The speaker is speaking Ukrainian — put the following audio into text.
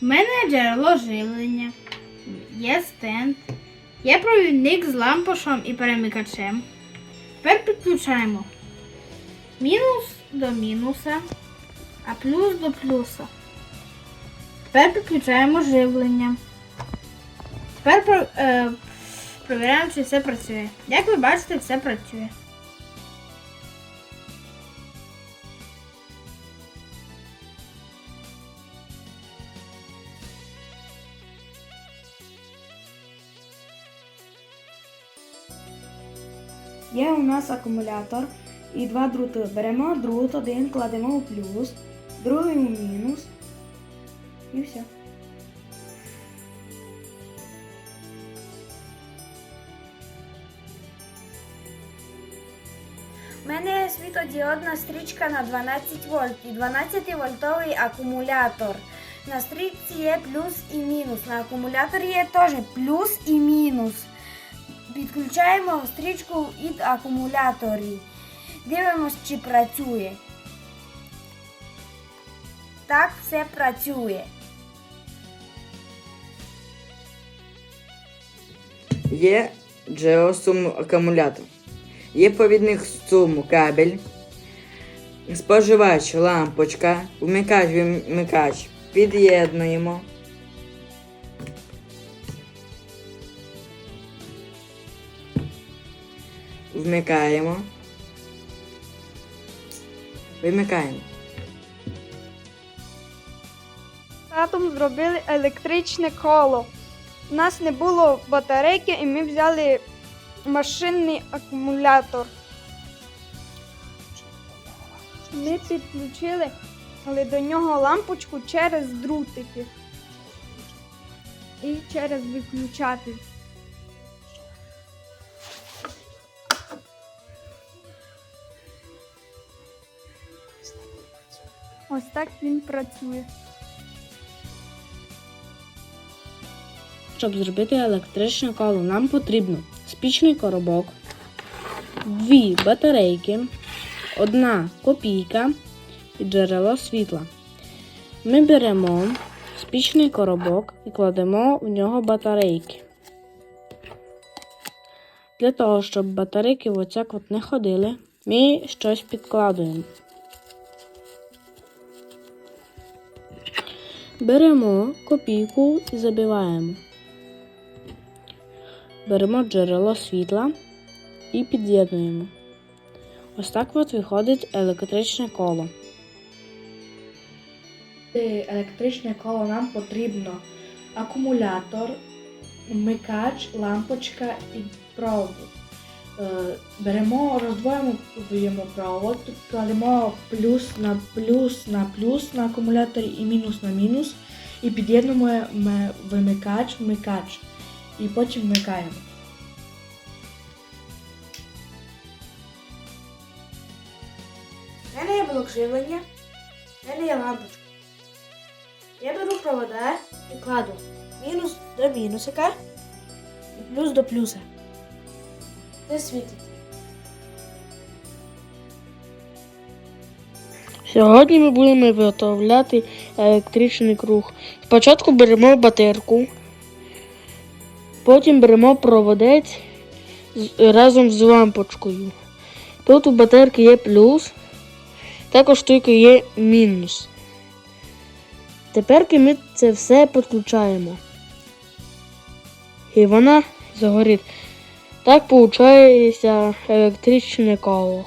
В мене джерело живлення, є стенд, є провідник з лампушом і перемикачем. Тепер підключаємо мінус до мінуса, а плюс до плюса. Тепер підключаємо живлення. Тепер е, провіряємо, чи все працює. Як ви бачите, все працює. Є у нас акумулятор і два друти. Беремо друт один, кладемо у плюс, другий у мінус. І все. У мене є світодіодна стрічка на 12 вольт і 12-вольтовий акумулятор. На стрічці є плюс і мінус. На акумуляторі є теж плюс і мінус. Підключаємо стрічку від акумуляторів. Дивимось, чи працює. Так, все працює. Є джерело суму акумулятор. Є провідник суму кабель. Споживач лампочка. Вмикач вимикач. Під'єднуємо. Вмикаємо. Вимикаємо. Татом зробили електричне коло. У нас не було батарейки, і ми взяли машинний акумулятор. Ми підключили але до нього лампочку через друтики і через виключатель. Ось так він працює. Щоб зробити електричне коло, нам потрібно спічний коробок, дві батарейки, одна копійка і джерело світла. Ми беремо спічний коробок і кладемо в нього батарейки. Для того, щоб батарейки в оцяк от не ходили, ми щось підкладуємо. Беремо копійку і забиваємо. Беремо джерело світла і під'єднуємо. Ось так от виходить електричне коло. Електричне коло нам потрібно акумулятор, вмикач, лампочка і провод. Е, Беремо, роздвоюємо провод, кладемо плюс на плюс на плюс на акумуляторі і мінус на мінус. І під'єднуємо вимикач, вмикач. І потім вмикаємо. У є блок живлення, в є лампочка. Я беру провода і кладу мінус до мінусика і плюс до плюса. Це світить. Сьогодні ми будемо виготовляти електричний круг. Спочатку беремо батарейку, потім беремо проводець разом з лампочкою. Тут у батарейки є плюс, також тут є мінус. Тепер ми це все підключаємо. І вона загорить. Так получається електричне коло.